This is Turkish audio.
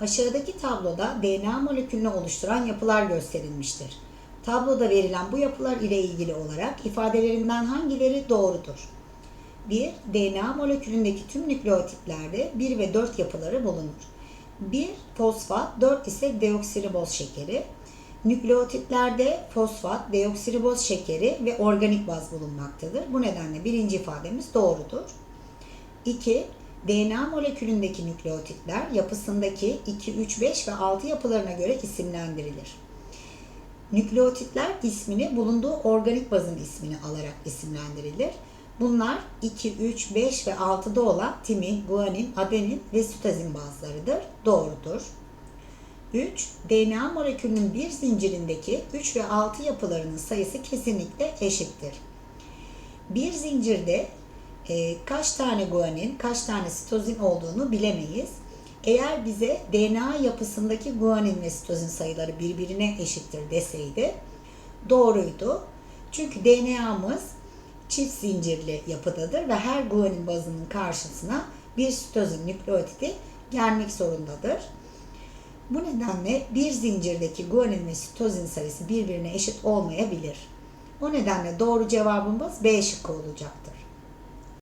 Aşağıdaki tabloda DNA molekülünü oluşturan yapılar gösterilmiştir. Tabloda verilen bu yapılar ile ilgili olarak ifadelerinden hangileri doğrudur? 1. DNA molekülündeki tüm nükleotitlerde 1 ve 4 yapıları bulunur. 1 fosfat, 4 ise deoksiriboz şekeri. Nükleotitlerde fosfat, deoksiriboz şekeri ve organik baz bulunmaktadır. Bu nedenle birinci ifademiz doğrudur. 2. DNA molekülündeki nükleotitler yapısındaki 2, 3, 5 ve 6 yapılarına göre isimlendirilir. Nükleotitler ismini bulunduğu organik bazın ismini alarak isimlendirilir. Bunlar 2, 3, 5 ve 6'da olan timin, guanin, adenin ve sitozin bazlarıdır. Doğrudur. 3. DNA molekülünün bir zincirindeki 3 ve 6 yapılarının sayısı kesinlikle eşittir. Bir zincirde e, kaç tane guanin, kaç tane sitozin olduğunu bilemeyiz. Eğer bize DNA yapısındaki guanin ve sitozin sayıları birbirine eşittir deseydi doğruydu. Çünkü DNA'mız çift zincirli yapıdadır ve her guanin bazının karşısına bir sitozin nükleotidi gelmek zorundadır. Bu nedenle bir zincirdeki guanin ve sitozin sayısı birbirine eşit olmayabilir. O nedenle doğru cevabımız B şıkkı olacaktır.